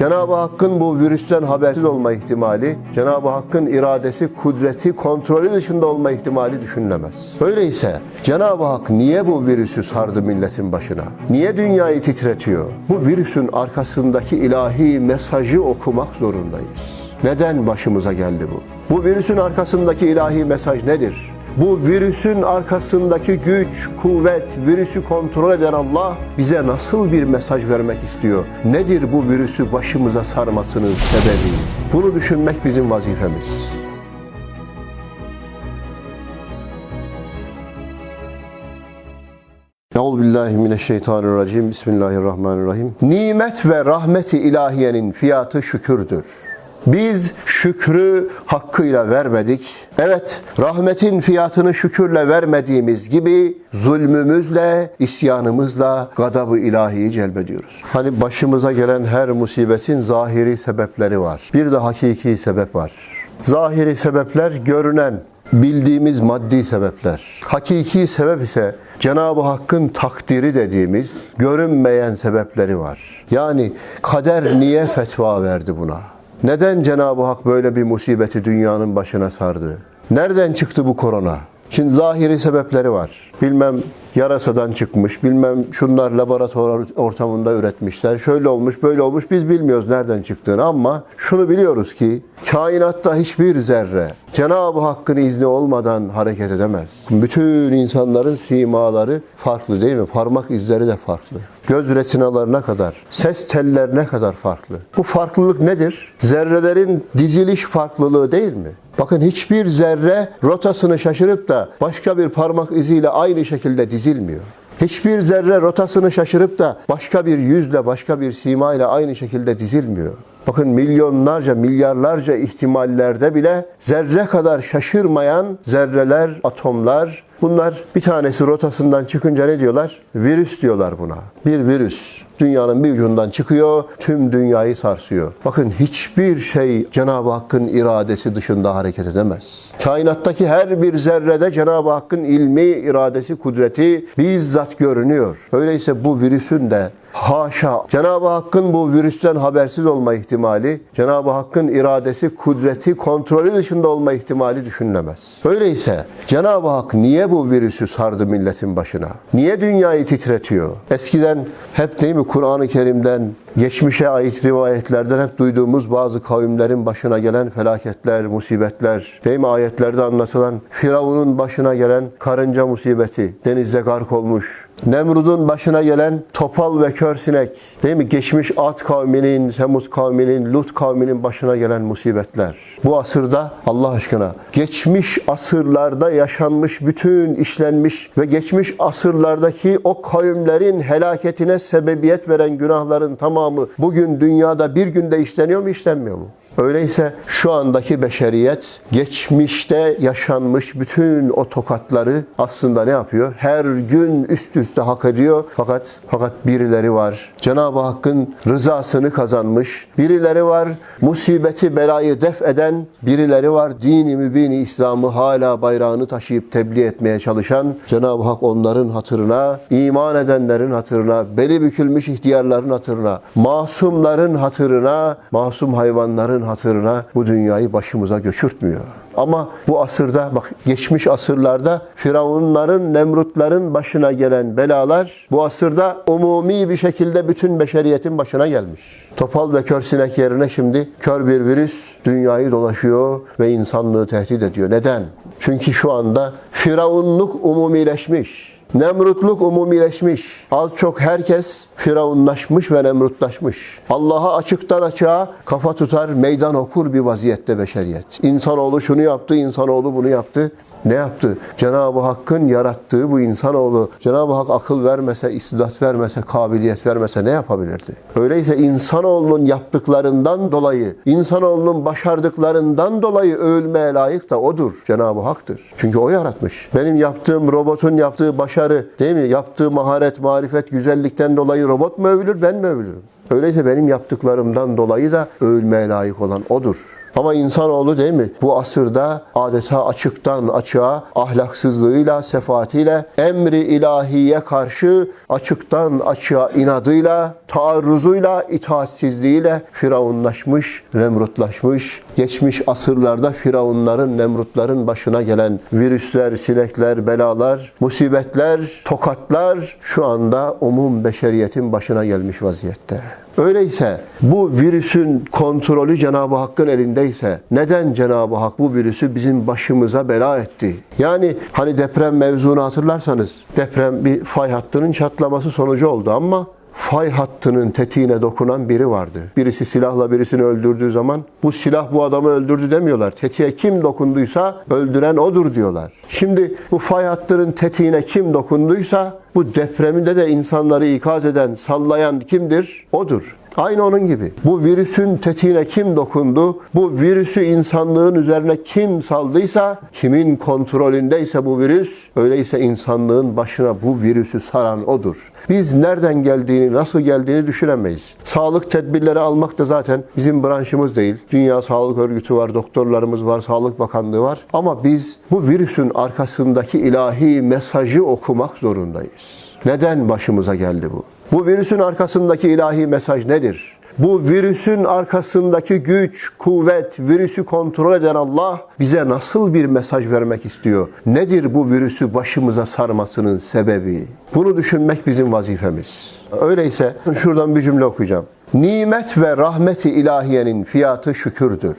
Cenab-ı Hakk'ın bu virüsten habersiz olma ihtimali, Cenab-ı Hakk'ın iradesi, kudreti, kontrolü dışında olma ihtimali düşünülemez. Öyleyse Cenab-ı Hak niye bu virüsü sardı milletin başına? Niye dünyayı titretiyor? Bu virüsün arkasındaki ilahi mesajı okumak zorundayız. Neden başımıza geldi bu? Bu virüsün arkasındaki ilahi mesaj nedir? Bu virüsün arkasındaki güç, kuvvet, virüsü kontrol eden Allah bize nasıl bir mesaj vermek istiyor? Nedir bu virüsü başımıza sarmasının sebebi? Bunu düşünmek bizim vazifemiz. Euzubillahimineşşeytanirracim. Bismillahirrahmanirrahim. Nimet ve rahmeti ilahiyenin fiyatı şükürdür. Biz şükrü hakkıyla vermedik. Evet, rahmetin fiyatını şükürle vermediğimiz gibi zulmümüzle, isyanımızla gadabı ilahiyi celbediyoruz. Hani başımıza gelen her musibetin zahiri sebepleri var. Bir de hakiki sebep var. Zahiri sebepler görünen, bildiğimiz maddi sebepler. Hakiki sebep ise Cenab-ı Hakk'ın takdiri dediğimiz görünmeyen sebepleri var. Yani kader niye fetva verdi buna? Neden Cenab-ı Hak böyle bir musibeti dünyanın başına sardı? Nereden çıktı bu korona? Şimdi zahiri sebepleri var. Bilmem yarasadan çıkmış, bilmem şunlar laboratuvar ortamında üretmişler. Şöyle olmuş, böyle olmuş. Biz bilmiyoruz nereden çıktığını ama şunu biliyoruz ki kainatta hiçbir zerre Cenab-ı Hakk'ın izni olmadan hareket edemez. Bütün insanların simaları farklı değil mi? Parmak izleri de farklı. Göz retinalarına kadar, ses tellerine kadar farklı. Bu farklılık nedir? Zerrelerin diziliş farklılığı değil mi? Bakın hiçbir zerre rotasını şaşırıp da başka bir parmak iziyle aynı şekilde dizilmiyor. Hiçbir zerre rotasını şaşırıp da başka bir yüzle, başka bir simayla aynı şekilde dizilmiyor. Bakın milyonlarca, milyarlarca ihtimallerde bile zerre kadar şaşırmayan zerreler, atomlar, bunlar bir tanesi rotasından çıkınca ne diyorlar? Virüs diyorlar buna. Bir virüs. Dünyanın bir ucundan çıkıyor, tüm dünyayı sarsıyor. Bakın hiçbir şey Cenab-ı Hakk'ın iradesi dışında hareket edemez. Kainattaki her bir zerrede Cenab-ı Hakk'ın ilmi, iradesi, kudreti bizzat görünüyor. Öyleyse bu virüsün de Haşa. Cenab-ı Hakk'ın bu virüsten habersiz olma ihtimali, Cenab-ı Hakk'ın iradesi, kudreti, kontrolü dışında olma ihtimali düşünülemez. Öyleyse Cenab-ı Hak niye bu virüsü sardı milletin başına? Niye dünyayı titretiyor? Eskiden hep değil mi Kur'an-ı Kerim'den, geçmişe ait rivayetlerden hep duyduğumuz bazı kavimlerin başına gelen felaketler, musibetler, değil mi? Ayetlerde anlatılan Firavun'un başına gelen karınca musibeti, denizde gark olmuş, Nemrud'un başına gelen topal ve kör sinek, değil mi? Geçmiş Ad kavminin, Semud kavminin, Lut kavminin başına gelen musibetler. Bu asırda Allah aşkına geçmiş asırlarda yaşanmış bütün işlenmiş ve geçmiş asırlardaki o kavimlerin helaketine sebebiyet veren günahların tamamı bugün dünyada bir günde işleniyor mu işlenmiyor mu? Öyleyse şu andaki beşeriyet geçmişte yaşanmış bütün o tokatları aslında ne yapıyor? Her gün üst üste hak ediyor. Fakat fakat birileri var. Cenab-ı Hakk'ın rızasını kazanmış. Birileri var musibeti belayı def eden. Birileri var dini mübini İslam'ı hala bayrağını taşıyıp tebliğ etmeye çalışan. Cenab-ı Hak onların hatırına, iman edenlerin hatırına, beli bükülmüş ihtiyarların hatırına, masumların hatırına, masum hayvanların hatırına bu dünyayı başımıza göçürtmüyor. Ama bu asırda bak geçmiş asırlarda Firavunların, Nemrutların başına gelen belalar bu asırda umumi bir şekilde bütün beşeriyetin başına gelmiş. Topal ve kör sinek yerine şimdi kör bir virüs dünyayı dolaşıyor ve insanlığı tehdit ediyor. Neden? Çünkü şu anda Firavunluk umumileşmiş. Nemrutluk umumileşmiş. Az çok herkes firavunlaşmış ve nemrutlaşmış. Allah'a açıktan açığa kafa tutar, meydan okur bir vaziyette beşeriyet. İnsanoğlu şunu yaptı, insanoğlu bunu yaptı. Ne yaptı? Cenab-ı Hakk'ın yarattığı bu insanoğlu, Cenab-ı Hak akıl vermese, istidat vermese, kabiliyet vermese ne yapabilirdi? Öyleyse insanoğlunun yaptıklarından dolayı, insanoğlunun başardıklarından dolayı övülmeye layık da odur. Cenab-ı Hak'tır. Çünkü o yaratmış. Benim yaptığım robotun yaptığı başarı, değil mi? Yaptığı maharet, marifet, güzellikten dolayı robot mu övülür, ben mi övülürüm? Öyleyse benim yaptıklarımdan dolayı da övülmeye layık olan odur. Ama insanoğlu değil mi? Bu asırda adeta açıktan açığa ahlaksızlığıyla, sefaatiyle, emri ilahiye karşı açıktan açığa inadıyla, taarruzuyla, itaatsizliğiyle firavunlaşmış, nemrutlaşmış. Geçmiş asırlarda firavunların, nemrutların başına gelen virüsler, sinekler, belalar, musibetler, tokatlar şu anda umum beşeriyetin başına gelmiş vaziyette. Öyleyse bu virüsün kontrolü Cenab-ı Hakk'ın elindeyse neden Cenab-ı Hak bu virüsü bizim başımıza bela etti? Yani hani deprem mevzunu hatırlarsanız deprem bir fay hattının çatlaması sonucu oldu ama fay hattının tetiğine dokunan biri vardı. Birisi silahla birisini öldürdüğü zaman bu silah bu adamı öldürdü demiyorlar. Tetiğe kim dokunduysa öldüren odur diyorlar. Şimdi bu fay hattının tetiğine kim dokunduysa bu depreminde de insanları ikaz eden, sallayan kimdir? Odur. Aynı onun gibi. Bu virüsün tetiğine kim dokundu? Bu virüsü insanlığın üzerine kim saldıysa, kimin kontrolündeyse bu virüs, öyleyse insanlığın başına bu virüsü saran odur. Biz nereden geldiğini, nasıl geldiğini düşünemeyiz. Sağlık tedbirleri almak da zaten bizim branşımız değil. Dünya Sağlık Örgütü var, doktorlarımız var, Sağlık Bakanlığı var. Ama biz bu virüsün arkasındaki ilahi mesajı okumak zorundayız. Neden başımıza geldi bu? Bu virüsün arkasındaki ilahi mesaj nedir? Bu virüsün arkasındaki güç, kuvvet, virüsü kontrol eden Allah bize nasıl bir mesaj vermek istiyor? Nedir bu virüsü başımıza sarmasının sebebi? Bunu düşünmek bizim vazifemiz. Öyleyse şuradan bir cümle okuyacağım. Nimet ve rahmeti ilahiyenin fiyatı şükürdür.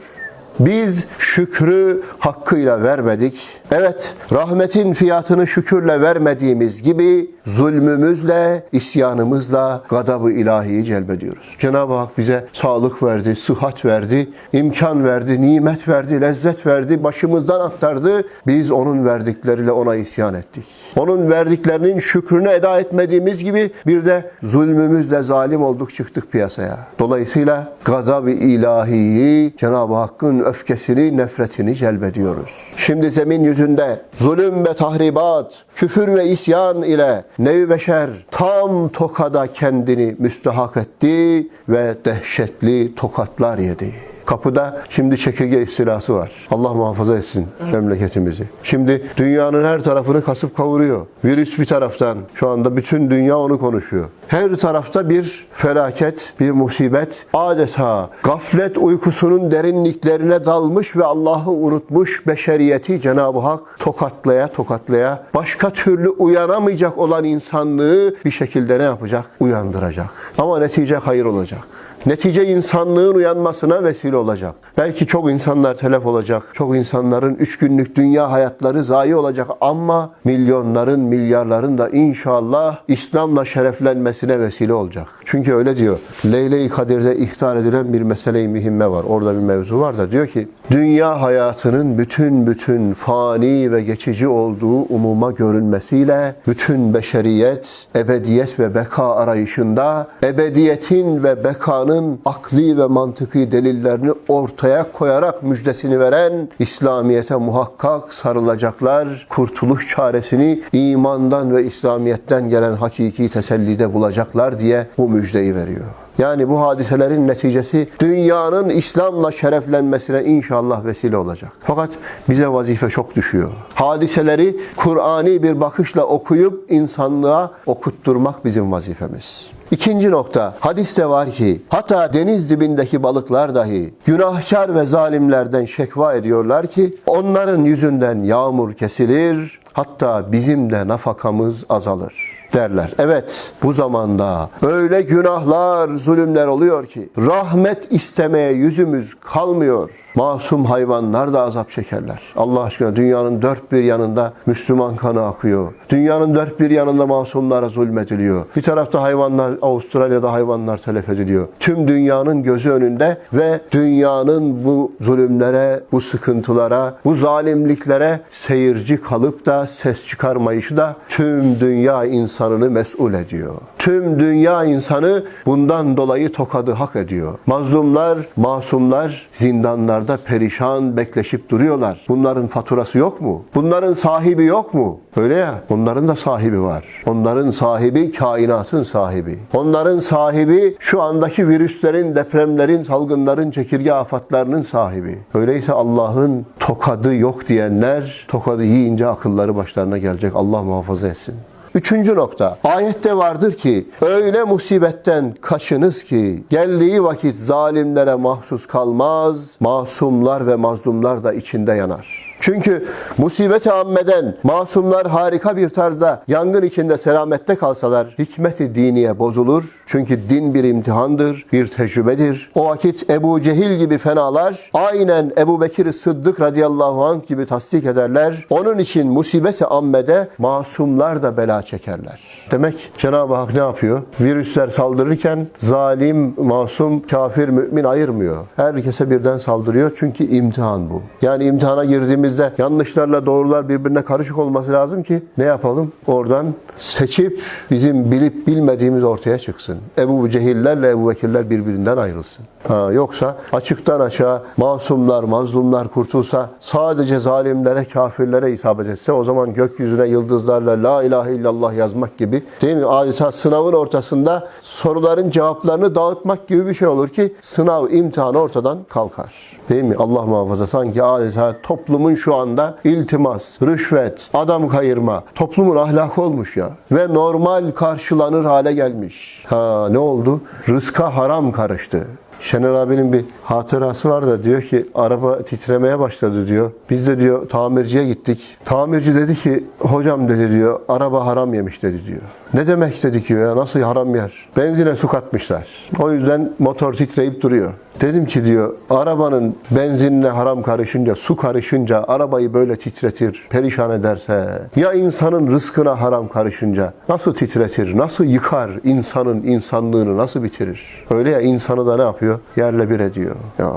Biz şükrü hakkıyla vermedik. Evet, rahmetin fiyatını şükürle vermediğimiz gibi zulmümüzle, isyanımızla gadabı ilahiyi celbediyoruz. Cenab-ı Hak bize sağlık verdi, sıhhat verdi, imkan verdi, nimet verdi, lezzet verdi, başımızdan aktardı. Biz onun verdikleriyle ona isyan ettik. Onun verdiklerinin şükrünü eda etmediğimiz gibi bir de zulmümüzle zalim olduk çıktık piyasaya. Dolayısıyla gadab-ı ilahiyi Cenab-ı Hakk'ın öfkesini, nefretini celbediyoruz. Şimdi zemin yüzünde zulüm ve tahribat, küfür ve isyan ile nevi beşer tam tokada kendini müstahak etti ve dehşetli tokatlar yedi. Kapıda şimdi çekirge istilası var. Allah muhafaza etsin memleketimizi. Şimdi dünyanın her tarafını kasıp kavuruyor. Virüs bir taraftan. Şu anda bütün dünya onu konuşuyor. Her tarafta bir felaket, bir musibet. Adeta gaflet uykusunun derinliklerine dalmış ve Allah'ı unutmuş beşeriyeti Cenab-ı Hak tokatlaya tokatlaya başka türlü uyanamayacak olan insanlığı bir şekilde ne yapacak? Uyandıracak. Ama netice hayır olacak. Netice insanlığın uyanmasına vesile olacak. Belki çok insanlar telef olacak. Çok insanların üç günlük dünya hayatları zayi olacak. Ama milyonların, milyarların da inşallah İslam'la şereflenmesine vesile olacak. Çünkü öyle diyor. Leyle-i Kadir'de ihtar edilen bir mesele-i mühimme var. Orada bir mevzu var da diyor ki dünya hayatının bütün bütün fani ve geçici olduğu umuma görünmesiyle bütün beşeriyet ebediyet ve beka arayışında ebediyetin ve bekanın akli ve mantıki delillerini ortaya koyarak müjdesini veren İslamiyete muhakkak sarılacaklar. Kurtuluş çaresini imandan ve İslamiyetten gelen hakiki tesellide bulacaklar diye bu müjdeyi veriyor. Yani bu hadiselerin neticesi dünyanın İslam'la şereflenmesine inşallah vesile olacak. Fakat bize vazife çok düşüyor. Hadiseleri Kur'ani bir bakışla okuyup insanlığa okutturmak bizim vazifemiz. İkinci nokta, hadiste var ki hatta deniz dibindeki balıklar dahi günahkar ve zalimlerden şekva ediyorlar ki onların yüzünden yağmur kesilir, hatta bizim de nafakamız azalır derler. Evet bu zamanda öyle günahlar, zulümler oluyor ki rahmet istemeye yüzümüz kalmıyor. Masum hayvanlar da azap çekerler. Allah aşkına dünyanın dört bir yanında Müslüman kanı akıyor. Dünyanın dört bir yanında masumlara zulmediliyor. Bir tarafta hayvanlar, Avustralya'da hayvanlar telef ediliyor. Tüm dünyanın gözü önünde ve dünyanın bu zulümlere, bu sıkıntılara, bu zalimliklere seyirci kalıp da ses çıkarmayışı da tüm dünya insanı insanını mesul ediyor. Tüm dünya insanı bundan dolayı tokadı hak ediyor. Mazlumlar, masumlar zindanlarda perişan bekleşip duruyorlar. Bunların faturası yok mu? Bunların sahibi yok mu? Öyle ya. Onların da sahibi var. Onların sahibi kainatın sahibi. Onların sahibi şu andaki virüslerin, depremlerin, salgınların, çekirge afatlarının sahibi. Öyleyse Allah'ın tokadı yok diyenler tokadı yiyince akılları başlarına gelecek. Allah muhafaza etsin. Üçüncü nokta. Ayette vardır ki öyle musibetten kaçınız ki geldiği vakit zalimlere mahsus kalmaz, masumlar ve mazlumlar da içinde yanar. Çünkü musibeti ammeden masumlar harika bir tarzda yangın içinde selamette kalsalar hikmeti diniye bozulur. Çünkü din bir imtihandır, bir tecrübedir. O vakit Ebu Cehil gibi fenalar aynen Ebu Bekir Sıddık radıyallahu anh gibi tasdik ederler. Onun için musibeti ammede masumlar da bela çekerler. Demek Cenab-ı Hak ne yapıyor? Virüsler saldırırken zalim, masum, kafir, mümin ayırmıyor. Herkese birden saldırıyor çünkü imtihan bu. Yani imtihana girdiğimizde yanlışlarla doğrular birbirine karışık olması lazım ki ne yapalım? Oradan seçip bizim bilip bilmediğimiz ortaya çıksın. Ebu Cehillerle Ebu Bekirler birbirinden ayrılsın. Ha, yoksa açıktan aşağı masumlar, mazlumlar kurtulsa sadece zalimlere, kafirlere isabet etse o zaman gökyüzüne yıldızlarla La ilahe illallah yazmak gibi değil mi? Adeta sınavın ortasında soruların cevaplarını dağıtmak gibi bir şey olur ki sınav, imtihan ortadan kalkar. Değil mi? Allah muhafaza sanki adeta toplumun şu anda iltimas, rüşvet, adam kayırma, toplumun ahlakı olmuş ya. Ve normal karşılanır hale gelmiş. Ha ne oldu? Rızka haram karıştı. Şener abinin bir hatırası var da diyor ki araba titremeye başladı diyor. Biz de diyor tamirciye gittik. Tamirci dedi ki hocam dedi diyor araba haram yemiş dedi diyor. Ne demek dedik ya nasıl haram yer? Benzine su katmışlar. O yüzden motor titreyip duruyor. Dedim ki diyor arabanın benzinle haram karışınca su karışınca arabayı böyle titretir perişan ederse ya insanın rızkına haram karışınca nasıl titretir nasıl yıkar insanın insanlığını nasıl bitirir? Öyle ya insanı da ne yapıyor? Yerle bir ediyor. Ya.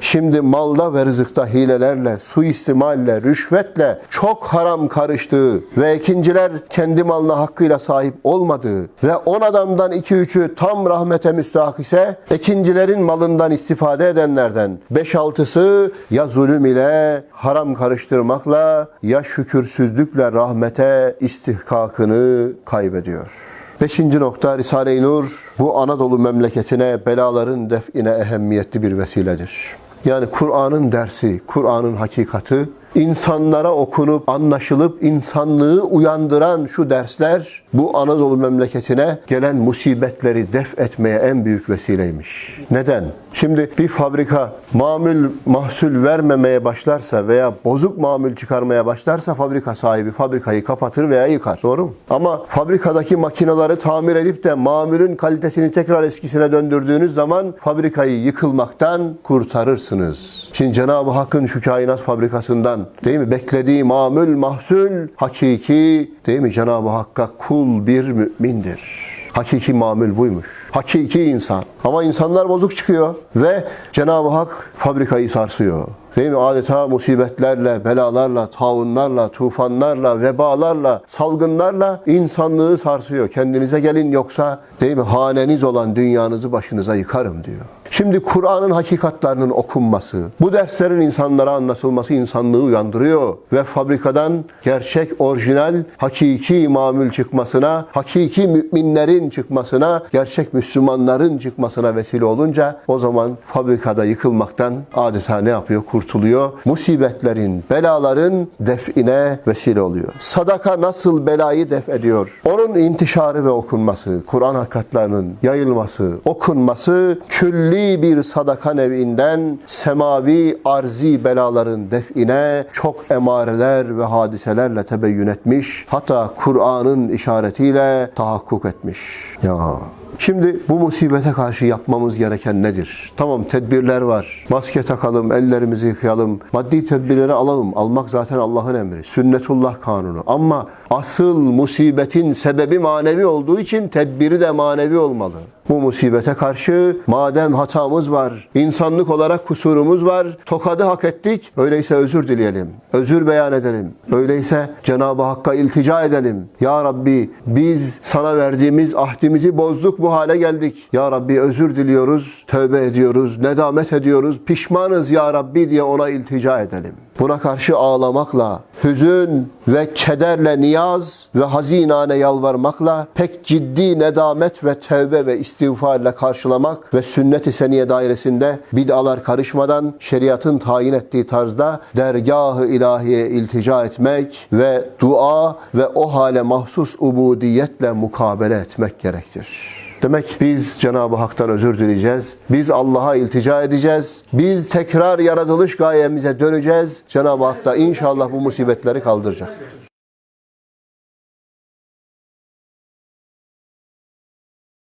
Şimdi malda ve rızıkta hilelerle, suistimalle, rüşvetle çok haram karıştığı ve ikinciler kendi malına hakkıyla sahip olmadığı ve on adamdan iki üçü tam rahmete müstahak ise ikincilerin malından istifade edenlerden beş altısı ya zulüm ile haram karıştırmakla ya şükürsüzlükle rahmete istihkakını kaybediyor. Beşinci nokta Risale-i Nur bu Anadolu memleketine belaların define ehemmiyetli bir vesiledir. Yani Kur'an'ın dersi, Kur'an'ın hakikati insanlara okunup anlaşılıp insanlığı uyandıran şu dersler bu Anadolu memleketine gelen musibetleri def etmeye en büyük vesileymiş. Neden? Şimdi bir fabrika mamül mahsul vermemeye başlarsa veya bozuk mamül çıkarmaya başlarsa fabrika sahibi fabrikayı kapatır veya yıkar. Doğru mu? Ama fabrikadaki makineleri tamir edip de mamülün kalitesini tekrar eskisine döndürdüğünüz zaman fabrikayı yıkılmaktan kurtarırsınız. Şimdi Cenab-ı Hakk'ın şu kainat fabrikasından değil mi? Beklediği mamül mahsul hakiki değil mi? Cenab-ı Hakk'a kul bir mümindir. Hakiki mamül buymuş. Hakiki insan. Ama insanlar bozuk çıkıyor ve Cenab-ı Hak fabrikayı sarsıyor. Değil mi? Adeta musibetlerle, belalarla, taunlarla, tufanlarla, vebalarla, salgınlarla insanlığı sarsıyor. Kendinize gelin yoksa değil mi? Haneniz olan dünyanızı başınıza yıkarım diyor. Şimdi Kur'an'ın hakikatlarının okunması, bu derslerin insanlara anlatılması insanlığı uyandırıyor ve fabrikadan gerçek, orijinal, hakiki mamül çıkmasına, hakiki müminlerin çıkmasına, gerçek Müslümanların çıkmasına vesile olunca o zaman fabrikada yıkılmaktan adeta ne yapıyor? Kurtuluyor. Musibetlerin, belaların define vesile oluyor. Sadaka nasıl belayı def ediyor? Onun intişarı ve okunması, Kur'an hakikatlarının yayılması, okunması külli bir sadaka nevinden semavi arzi belaların define çok emareler ve hadiselerle tebeyyün etmiş. Hatta Kur'an'ın işaretiyle tahakkuk etmiş. Ya Şimdi bu musibete karşı yapmamız gereken nedir? Tamam tedbirler var. Maske takalım, ellerimizi yıkayalım, maddi tedbirleri alalım. Almak zaten Allah'ın emri. Sünnetullah kanunu. Ama asıl musibetin sebebi manevi olduğu için tedbiri de manevi olmalı. Bu musibete karşı madem hatamız var, insanlık olarak kusurumuz var, tokadı hak ettik, öyleyse özür dileyelim. Özür beyan edelim. Öyleyse Cenab-ı Hakk'a iltica edelim. Ya Rabbi biz sana verdiğimiz ahdimizi bozduk bu hale geldik. Ya Rabbi özür diliyoruz, tövbe ediyoruz, nedamet ediyoruz, pişmanız ya Rabbi diye ona iltica edelim. Buna karşı ağlamakla, hüzün ve kederle niyaz ve hazinane yalvarmakla pek ciddi nedamet ve tevbe ve istiğfarla karşılamak ve sünnet-i seniye dairesinde bid'alar karışmadan şeriatın tayin ettiği tarzda dergah-ı ilahiye iltica etmek ve dua ve o hale mahsus ubudiyetle mukabele etmek gerektir. Demek biz Cenab-ı Hak'tan özür dileyeceğiz. Biz Allah'a iltica edeceğiz. Biz tekrar yaratılış gayemize döneceğiz. Cenab-ı Hak da inşallah bu musibetleri kaldıracak.